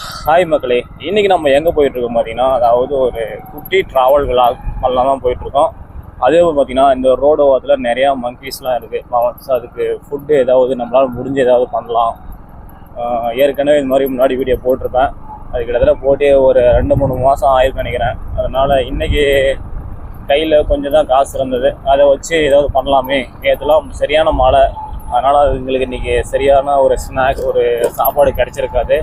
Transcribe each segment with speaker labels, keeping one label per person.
Speaker 1: Hi மக்களே. இன்றைக்கி நம்ம எங்கே போயிட்டுருக்கோம் பார்த்தீங்கன்னா அதாவது ஒரு குட்டி ட்ராவல் விழா பண்ணலாம் தான் போயிட்டுருக்கோம். அதே போல் பார்த்தீங்கன்னா இந்த ரோடு ஓரத்தில் நிறையா மங்கீஸ்லாம் இருக்குது ஸோ அதுக்கு ஃபுட்டு ஏதாவது நம்மளால் முடிஞ்ச ஏதாவது பண்ணலாம். ஏற்கனவே இந்த மாதிரி முன்னாடி வீடியோ போட்டிருப்பேன். அது கிட்டத்தட்ட போட்டு ஒரு ரெண்டு மூணு மாதம் ஆயிருக்கு நினைக்கிறேன். அதனால் இன்னைக்கு கையில் கொஞ்சம் தான் காசு இருந்தது. அதை வச்சு ஏதாவது பண்ணலாமே. நேற்றுலாம் சரியான மழை. அதனால் எங்களுக்கு இன்றைக்கி சரியான ஒரு ஸ்நாக்ஸ் ஒரு சாப்பாடு கிடச்சிருக்காது.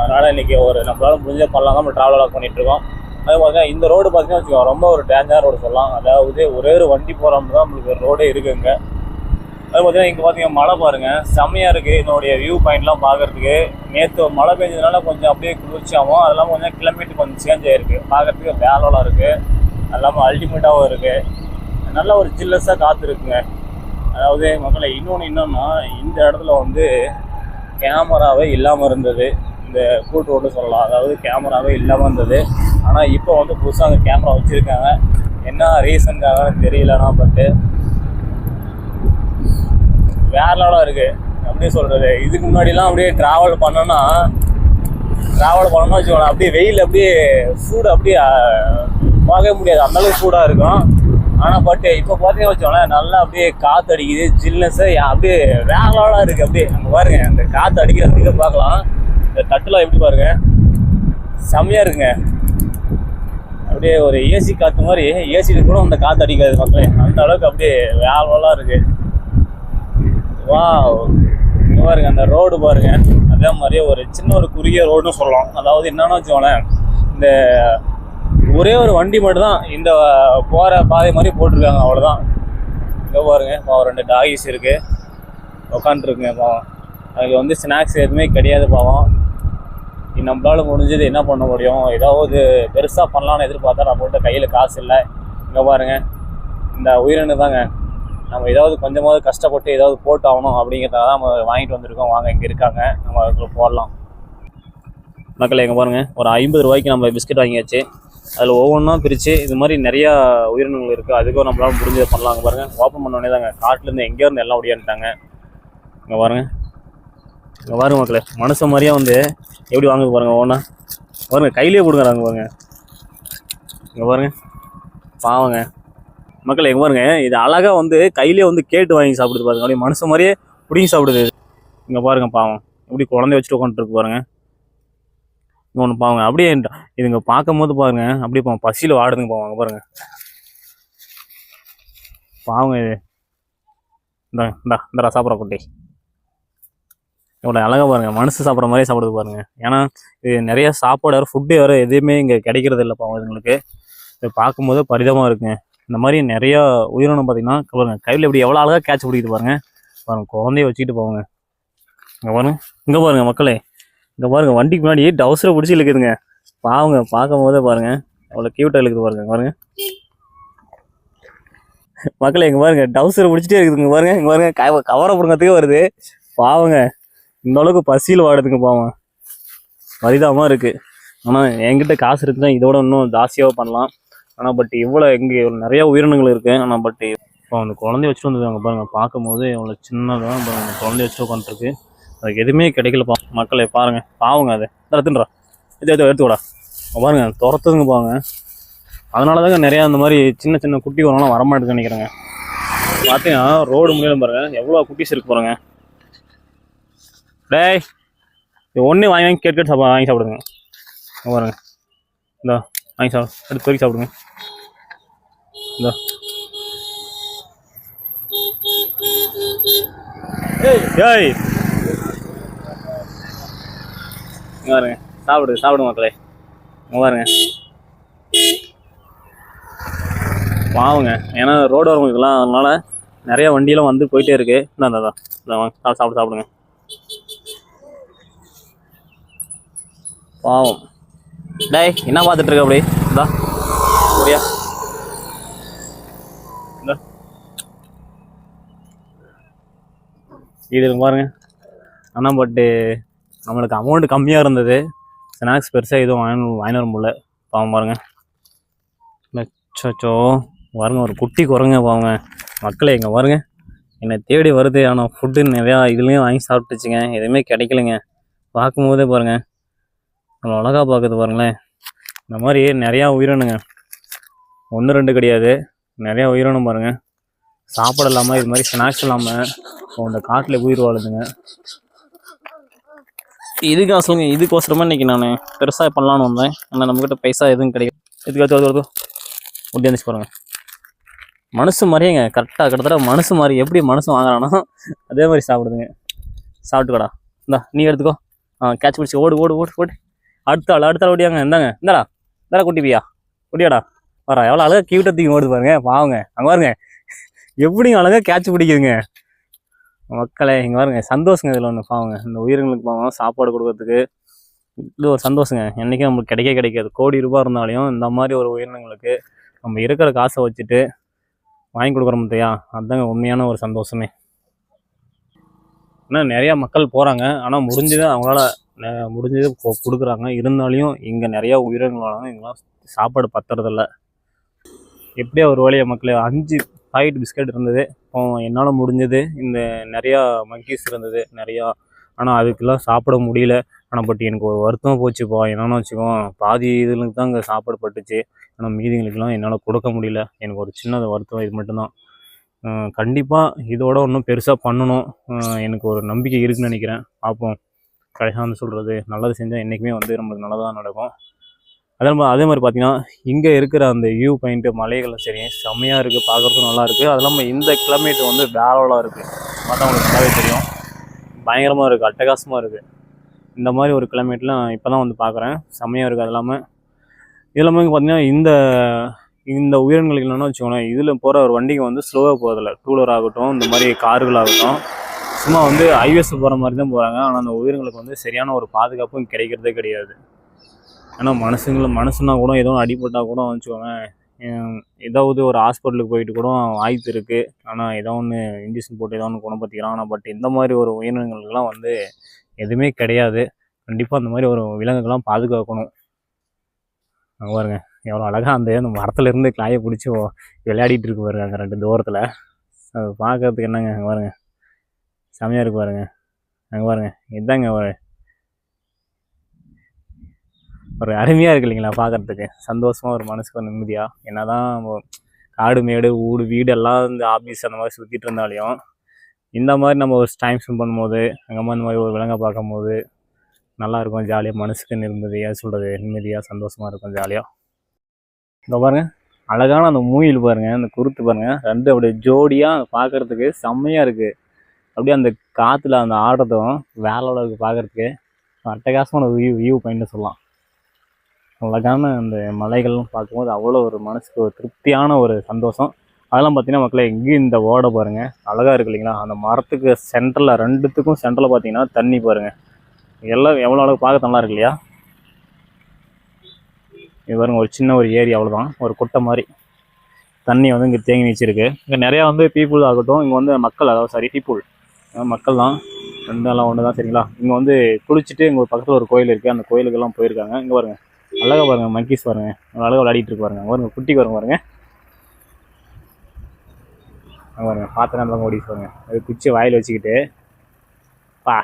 Speaker 1: அதனால் இன்றைக்கி ஒரு நம்மளால் முடிஞ்ச பண்ணலாம் நம்ம ட்ராவல் பண்ணிட்டு இருக்கோம் அதே பார்த்தீங்கன்னா இந்த ரோடு பார்த்தீங்கன்னா வச்சுக்கோங்க ரொம்ப ஒரு டேஞ்சர் ரோடு சொல்லலாம். அதாவது ஒரே ஒரு வண்டி போகிற தான் நம்மளுக்கு ரோடே இருக்குங்க அது பார்த்தீங்கன்னா இங்கே பார்த்தீங்கன்னா மழை பாருங்க. செம்மையாக இருக்குது இதனுடைய வியூ பாயிண்ட்லாம் பார்க்குறதுக்கு. நேற்று மழை பெஞ்சதுனால கொஞ்சம் அப்படியே குளிர்ச்சியாகவும் அதெல்லாம் கொஞ்சம் கிளைமேட் கொஞ்சம் சேஞ்ச் ஆகிருக்கு பார்க்குறதுக்கு வேலோலாம் இருக்குது அது இல்லாமல் அல்டிமேட்டாகவும் இருக்குது நல்ல ஒரு ஜில்லஸாக காற்று இருக்குங்க அதாவது மக்களை இன்னொன்று என்னென்னா இந்த இடத்துல வந்து கேமராவே இல்லாமல் இருந்தது. இந்த கூட்டு ரோடு சொல்லலாம். அதாவது கேமராவே இல்லாமல் இருந்தது. ஆனால் இப்போ வந்து புதுசாக அந்த கேமரா வச்சுருக்காங்க. என்ன ரீசன்காக தெரியலனா பட்டு வேற லெவலாக இருக்குது அப்படியே சொல்கிறது இதுக்கு முன்னாடிலாம் அப்படியே ட்ராவல் பண்ணோன்னா ட்ராவல் பண்ணணும்னு வச்சுக்கோங்களேன். அப்படியே வெயில் அப்படியே சூடு அப்படியே அஹ், பார்க்கவே முடியாது. அந்தளவுக்கு சூடாக இருக்கும். ஆனால் பட்டு இப்போ பார்த்தீங்கன்னா வச்சோம்னா நல்லா அப்படியே காற்று அடிக்குது ஜில்னஸ்ஸு அப்படியே வேற லெவலாக இருக்குது அப்படியே அங்கே பாருங்க அந்த காற்று அடிக்கிறதுக்கு பார்க்கலாம். இந்த தட்டுலாம் எப்படி பாருங்க? செம்மையாக இருக்குங்க. அப்படியே ஒரு ஏசி காற்று மாதிரி ஏசியில் கூட அந்த காற்று அடிக்காது மக்களே. அந்த அளவுக்கு அப்படியே வேற இருக்குது வா பாருங்க அந்த ரோடு பாருங்க. அதே மாதிரியே ஒரு சின்ன ஒரு குறுகிய ரோடுன்னு சொல்லலாம். அதாவது என்னன்னு வச்சுக்கோங்களேன் இந்த ஒரே ஒரு வண்டி மட்டும்தான் இந்த போகிற பாதை மாதிரி போட்டிருக்காங்க. அவ்வளோதான் இங்கே பாருங்க பாவம் ரெண்டு டாகிஸ் இருக்கு. உக்காந்துருக்குங்க பாவம். அதுக்கு வந்து ஸ்நாக்ஸ் எதுவுமே கிடையாது பாவம். நம்மளால் முடிஞ்சது என்ன பண்ண முடியும்? ஏதாவது பெருசாக பண்ணலாம்னு எதிர்பார்த்தா போட்ட கையில் காசு இல்லை. இங்கே பாருங்க. இந்த உயிரினு தாங்க. நம்ம ஏதாவது கொஞ்சமாவது கஷ்டப்பட்டு ஏதாவது போட்டு ஆகணும் அப்படிங்கிறத தான் நம்ம வாங்கிட்டு வந்திருக்கோம். வாங்க இங்கே இருக்காங்க. நம்ம அதுக்குள்ள போடலாம். மக்கள் எங்கே பாருங்க. ஒரு ஐம்பது ரூபாய்க்கு நம்ம பிஸ்கட் வாங்கியாச்சு. அதில் ஒவ்வொன்றா பிரித்து இது மாதிரி நிறையா உயிரினங்கள் இருக்குது அதுக்கும் நம்மளால் முடிஞ்சதை பண்ணலாம். அங்கே ஓப்பன் பண்ணோடனே தாங்க. காட்டிலேருந்து எங்கேருந்து எல்லாம் ஒடியாந்துட்டாங்க. இங்கே பாருங்க. இங்கே பாருங்க மக்களே. மனுஷன் மாதிரியே வந்து எப்படி வாங்க பாருங்க ஒவ்வொன்றா பாருங்க கையிலேயே கொடுக்குறாங்க பாருங்க. இங்கே பாருங்க. பாவங்க. மக்கள் எங்கே பாருங்க. இது அழகாக வந்து கையிலே வந்து கேட்டு வாங்கி சாப்பிடுது பாருங்க. அப்படியே மனுஷன் மாதிரியே பிடிங்கி சாப்பிடுது. இங்கே பாருங்க பாவம். எப்படி குழந்தைய வச்சுட்டு உட்காந்துருக்கு பாருங்க. இங்கே ஒன்று பாவங்க. அப்படியே இதுங்க பார்க்கும் போது பாருங்க. அப்படியே பாவம் பசியில் வாடுதுங்க பாவாங்க பாருங்க. பாவங்க இது. இந்த இந்த இந்த சாப்பிட்ற குட்டி. இவ்வளோ அழகாக பாருங்கள் மனசு சாப்பிட்ற மாதிரி சாப்பிடுது பாருங்கள் ஏன்னா இது நிறைய சாப்பாடு வேறு ஃபுட்டு வேறு எதுவுமே இங்கே கிடைக்கிறது இல்லை பாவம் இதுங்களுக்கு. இது பார்க்கும்போது பரிதமாக இருக்குங்க. இந்த மாதிரி நிறையா உயிரினம் பார்த்தீங்கன்னா பாருங்கள் கையில் இப்படி எவ்வளோ அழகாக கேட்ச் பிடிக்குது பாருங்கள் பாருங்கள் குழந்தைய வச்சுக்கிட்டு போவாங்க. இங்கே பாருங்க இங்கே பாருங்கள் மக்களே. இங்கே பாருங்க வண்டிக்கு முன்னாடி டவுசரை பிடிச்சி இழுக்குதுங்க. பாவங்க பார்க்கும் போதே பாருங்கள் அவ்வளோ கியூட்டாக இழுக்குது பாருங்க பாருங்கள் மக்களே இங்கே பாருங்கள் டவுசரை பிடிச்சிட்டே இருக்குதுங்க பாருங்க இங்கே பாருங்கள் கவ கவரை பிடுங்கிறதுக்கே வருது. பாவங்க. இந்த அளவுக்கு பசியில் வாடுதுங்க பாவம். பரிதாபமாக இருக்குது ஆனால் என்கிட்ட காசு இருக்குன்னா இதோட இன்னும் ஜாஸ்தியாக பண்ணலாம். ஆனால் பட் இவ்வளோ இங்கே நிறையா உயிரினங்கள் இருக்குது ஆனால் பட் இப்போ அந்த குழந்தைய வச்சுட்டு வந்துருக்காங்க பாருங்கள் பார்க்கும்போது இவ்வளோ சின்னதாக அந்த குழந்தைய வச்சுட்டு உட்காந்துருக்கு அதுக்கு எதுவுமே கிடைக்கல பா மக்களை பாருங்கள் பாவங்க அது. எடுத்துன்றா இது எடுத்து எடுத்துக்கூடா பாருங்க துரத்துதுங்க பாருங்க அதனால தாங்க நிறையா அந்த மாதிரி சின்ன சின்ன குட்டி வரலாம் வரமாட்டேன்னு நினைக்கிறேங்க. பார்த்தீங்கன்னா ரோடு முடியல பாருங்கள் எவ்வளோ குட்டிஸ் இருக்கு போகிறேங்க டேய் இது ஒன்று வாங்கி வாங்கி கேட்டு கேட்டு சாப்பிட வாங்கி சாப்பிடுங்க. பாருங்க. இந்த வாங்கி சாப்பிடு. எடுத்து பொறுக்கி சாப்பிடுங்க. இந்த. ஏய் பாருங்க. சாப்பிடு சாப்பிடு மக்களே. பாருங்க. பாவங்க ஏன்னா ரோடு வரவங்களுக்குலாம் அதனால் நிறைய வண்டியெல்லாம் வந்து போயிட்டே இருக்கு. இந்தா இந்தா, இந்தா. வாங்க. சாப்பிடு சாப்பிடுங்க. பாவம் டேய் என்ன பார்த்துட்டு இருக்க அப்படி? இந்தா. இது பாருங்க. ஆனால் பட்டு நம்மளுக்கு அமௌண்ட் கம்மியாக இருந்தது. ஸ்நாக்ஸ் பெருசாக எதுவும் வாங்கி வாங்கிட்டு வர முடியல. பாவம் பாருங்க. அச்சோ பாருங்க ஒரு குட்டி குரங்க பாவங்க. மக்களை இங்கே பாருங்க. என்னை தேடி வருது. ஆனால் ஃபுட்டு நிறையா இதுலேயும் வாங்கி சாப்பிட்டுச்சுங்க. எதுவுமே கிடைக்கலங்க. பார்க்கும்போதே பாருங்கள் அவ்வளோ அழகாக பார்க்குது பாருங்களேன். இந்த மாதிரி நிறையா உயிரினுங்க. ஒன்று ரெண்டு கிடையாது. நிறையா உயிரினம் பாருங்கள் சாப்பாடு இல்லாமல் இது மாதிரி ஸ்நாக்ஸ் இல்லாமல் இந்த காட்டில் உயிர் வாழுதுங்க. இதுக்காக சொல்லுங்க இதுக்கோசரமாக இன்றைக்கி நான் பெருசாக பண்ணலான்னு வந்தேன். ஆனால் நம்மக்கிட்ட பைசா எதுவும் கிடையாது இதுக்காச்சும் வருது ஒட்டி வந்துச்சு மனசு மாதிரியேங்க கரெக்டாக கிட்டத்தட்ட மனசு மாதிரி எப்படி மனசு வாங்குறானோ அதே மாதிரி சாப்பிடுதுங்க. சாப்பிட்டுக்கடா. இந்தா நீ எடுத்துக்கோ. ஆ கேட்ச் பிடிச்சி ஓடு ஓடு ஓடு ஓடு. அடுத்த ஆள் அடுத்த ஆள் ஓடியாங்க. இந்தாங்க இந்தாடா இந்தாடா குட்டி பியா. குட்டியாடா. வரா எவ்வளோ அழகாக கியூட்டை தூக்கி ஓடுது பாருங்க. வாங்க அங்கே பாருங்க. எப்படிங்க அழகாக கேட்ச் பிடிக்குதுங்க. மக்களே இங்கே பாருங்க. சந்தோஷங்க இதில் ஒன்று பாவங்க. இந்த உயிரினங்களுக்கு பாவம் சாப்பாடு கொடுக்கறதுக்கு. இது ஒரு சந்தோஷங்க. என்றைக்கும் நம்மளுக்கு கிடைக்கவே கிடைக்காது. கோடி ரூபாய் இருந்தாலையும் இந்த மாதிரி ஒரு உயிரினங்களுக்கு நம்ம இருக்கிற காசை வச்சுட்டு வாங்கி கொடுக்குறோம் பார்த்தியா? அதுதாங்க உண்மையான ஒரு சந்தோஷமே. ஆனால் நிறையா மக்கள் போகிறாங்க ஆனால் முடிஞ்சது அவங்களால முடிஞ்சது கொ- கொடுக்குறாங்க. இருந்தாலையும் இங்கே நிறையா உயிரினங்கள் இங்கெல்லாம் சாப்பாடு பத்துறதில்ல. எப்படியா ஒரு வழியை மக்களே அஞ்சு பாக்கெட் பிஸ்கட் இருந்தது. இப்போ என்னால் முடிஞ்சது. இந்த நிறையா மங்கீஸ் இருந்தது நிறையா. ஆனால் அதுக்கெல்லாம் சாப்பிட முடியல. ஆனால் பட் எனக்கு ஒரு வருத்தம் போச்சுப்பா. என்னென்னு வச்சுக்கோ பாதி இதுகளுக்கு தான் இங்கே சாப்பாடு பட்டுச்சு. ஆனால் மீதிங்களுக்கெல்லாம் என்னால் கொடுக்க முடியல. எனக்கு ஒரு சின்ன வருத்தம். இது மட்டும்தான். கண்டிப்பாக இதோட இன்னும் பெருசாக பண்ணணும். எனக்கு ஒரு நம்பிக்கை இருக்குன்னு நினைக்கிறேன். பார்ப்போம். கடைசியாக வந்து சொல்கிறது நல்லது செஞ்சால் என்றைக்குமே வந்து நம்மளுக்கு நல்லதாக நடக்கும். அதே மாதிரி அதே மாதிரி பார்த்தீங்கன்னா இங்கே இருக்கிற அந்த வியூ பாயிண்ட்டு மலைகளும் சரி செம்மையாக இருக்குது பார்க்குறதுக்கும் நல்லா இருக்குது அது இல்லாமல் இந்த கிளைமேட் வந்து வேலோலாக இருக்குது பார்த்தா உங்களுக்கு நல்லாவே தெரியும். பயங்கரமாக இருக்குது அட்டகாசமாக இருக்குது இந்த மாதிரி ஒரு கிளைமேட்லாம் இப்போ தான் வந்து பார்க்குறேன் செம்மையாக இருக்குது அது இல்லாமல் இது இல்லாமல் பார்த்தீங்கன்னா இந்த இந்த உயிரினங்களுக்கு என்னென்னு வச்சுக்கோங்களேன் இதில் போகிற ஒரு வண்டிக்கு வந்து ஸ்லோவாக போகிறதில்ல டூலர் ஆகட்டும் இந்த மாதிரி கார்கள் ஆகட்டும். சும்மா வந்து ஹைவேஸ் போகிற மாதிரி தான் போகிறாங்க ஆனால் அந்த உயிரினங்களுக்கு வந்து சரியான ஒரு பாதுகாப்பும் கிடைக்கிறதே கிடையாது. ஏன்னா மனுஷங்களை மனுஷனா கூட ஏதோ அடிபட்டால் கூட வச்சுக்கோங்க. ஏதாவது ஒரு ஹாஸ்பிட்டலுக்கு போயிட்டு கூட வாய்ப்பு இருக்குது ஆனால் ஏதோ ஒன்று இன்ஜெக்ஷன் போட்டு ஏதோ ஒன்று குணப்படுத்திக்கலாம் ஆனால் பட் இந்த மாதிரி ஒரு உயிரினங்களுக்கெல்லாம் வந்து எதுவுமே கிடையாது. கண்டிப்பாக அந்த மாதிரி ஒரு விலங்குகள்லாம் பாதுகாக்கணும். அங்கே பாருங்க. எவ்வளோ அழகாக அந்த அந்த மரத்துலேருந்து காயை பிடிச்சி விளையாடிட்டு இருக்கு பாருங்க அந்த ரெண்டு தூரத்தில். அது பார்க்கறதுக்கு என்னங்க அங்கே பாருங்க. செமையாக இருக்கு பாருங்க. அங்கே பாருங்க. இதாங்க ஒரு ஒரு அருமையாக இருக்கு இல்லைங்களா பார்க்குறதுக்கு சந்தோஷமாக ஒரு மனசுக்கு ஒரு நிம்மதியாக என்னதான் நம்ம காடு மேடு ஊடு வீடு எல்லாம் இந்த ஆஃபீஸ் அந்த மாதிரி சுற்றிட்டு இருந்தாலையும் இந்த மாதிரி நம்ம ஒரு டைம் ஸ்பெண்ட் பண்ணும்போது அங்கே இந்த மாதிரி ஒரு விலங்கை பார்க்கும்போது நல்லா இருக்கும் ஜாலியாக மனசுக்கு நிம்மதியாக சொல்கிறது நிம்மதியாக சந்தோஷமாக இருக்கும் ஜாலியாக இந்த பாருங்க. அழகான அந்த மூயில் பாருங்க. அந்த குருத்து பாருங்கள் ரெண்டு அப்படியே ஜோடியாக பார்க்கறதுக்கு செம்மையாக இருக்குது அப்படியே அந்த காற்றுல அந்த ஆடுறதும் வேலோட இருக்கு பார்க்கறதுக்கு அட்டகாசமான வியூ வியூ பாயிண்ட்னு சொல்லலாம். அழகான அந்த மலைகள்லாம் பார்க்கும்போது அவ்வளோ ஒரு மனசுக்கு ஒரு திருப்தியான ஒரு சந்தோஷம். அதெல்லாம் பார்த்தீங்கன்னா மக்களை எங்கேயும் இந்த ஓடை பாருங்கள் அழகாக இருக்கு இல்லைங்களா? அந்த மரத்துக்கு சென்டரில் ரெண்டுத்துக்கும் சென்டரில் பார்த்தீங்கன்னா தண்ணி பாருங்கள் எல்லாம் எவ்வளோ அளவுக்கு பார்க்க நல்லா இருக்கு இல்லையா? இது பாருங்க ஒரு சின்ன ஒரு ஏரி அவ்வளோதான் ஒரு குட்டை மாதிரி. தண்ணி வந்து இங்கே தேங்கி வச்சிருக்கு இங்கே நிறையா வந்து பீப்புள் ஆகட்டும் இங்கே வந்து மக்கள் அதாவது சாரி பீப்புள் மக்கள் தான் ரெண்டெல்லாம் ஒன்று தான் சரிங்களா? இங்கே வந்து குளிச்சுட்டு இங்கே ஒரு பக்கத்தில் ஒரு கோயில் இருக்குது அந்த கோயிலுக்கெல்லாம் போயிருக்காங்க. இங்கே பாருங்க. அழகா பாருங்கள் மங்கீஸ் பாருங்கள் அழகாக விளையாடிட்டு இருக்கு பாருங்க. அங்க பாருங்க குட்டி பாருங்க பாருங்க. அங்க பாருங்க பார்த்து நல்லா ஓடி பாருங்க. அது குச்சி வாயில் வச்சுக்கிட்டு. பா.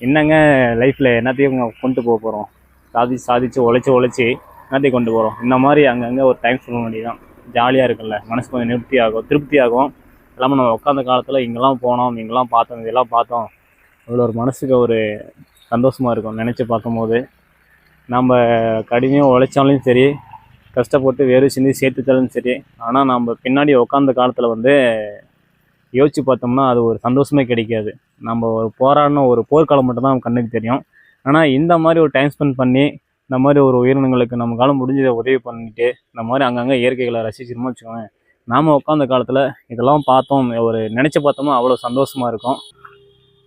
Speaker 1: என்னங்க லைஃப்பில் என்னத்தையும் கொண்டு போக போகிறோம் சாதிச்சு சாதிச்சு உழைச்சி உழைச்சி என்னத்தையும் கொண்டு போகிறோம் இந்த மாதிரி அங்கங்கே ஒரு டைம் சொல்ல வேண்டியதான் ஜாலியாக இருக்குல்ல மனசு கொஞ்சம் நிருப்தி ஆகும் திருப்தி ஆகும் எல்லாமே நம்ம உட்காந்த காலத்தில் இங்கெல்லாம் போனோம் இங்கெல்லாம் பார்த்தோம் இதெல்லாம் பார்த்தோம். அவ்வளோ ஒரு மனசுக்கு ஒரு சந்தோஷமாக இருக்கும். நினச்சி பார்க்கும்போது நம்ம கடுமையாக உழைச்சாலும் சரி கஷ்டப்பட்டு வேறு சிந்தி சேர்த்துச்சாலும் சரி ஆனால் நம்ம பின்னாடி உட்காந்த காலத்தில் வந்து யோசித்து பார்த்தோம்னா அது ஒரு சந்தோஷமே கிடைக்காது. நம்ம ஒரு போராடின ஒரு போர்க்காலம் மட்டும்தான் நம்ம கண்ணுக்கு தெரியும். ஆனால் இந்த மாதிரி ஒரு டைம் ஸ்பெண்ட் பண்ணி இந்த மாதிரி ஒரு உயிரினங்களுக்கு நம்ம காலம் முடிஞ்சதை உதவி பண்ணிட்டு இந்த மாதிரி அங்கங்கே இயற்கைகளை ரசிச்சிருமோ வச்சுக்கோங்க நாம் உட்காந்த காலத்தில் இதெல்லாம் பார்த்தோம் ஒரு நினச்சி பார்த்தோமோ அவ்வளோ சந்தோஷமாக இருக்கும்.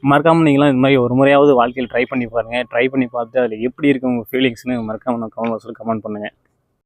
Speaker 1: மறக்காமல் நீங்களாம் இந்த மாதிரி ஒரு முறையாவது வாழ்க்கையில் ட்ரை பண்ணி பாருங்கள் ட்ரை பண்ணி பார்த்து அதில் எப்படி இருக்குது உங்கள் ஃபீலிங்ஸ்னு மறக்காமல் நான் கமெண்ட் கமெண்ட் பண்ணுங்கள்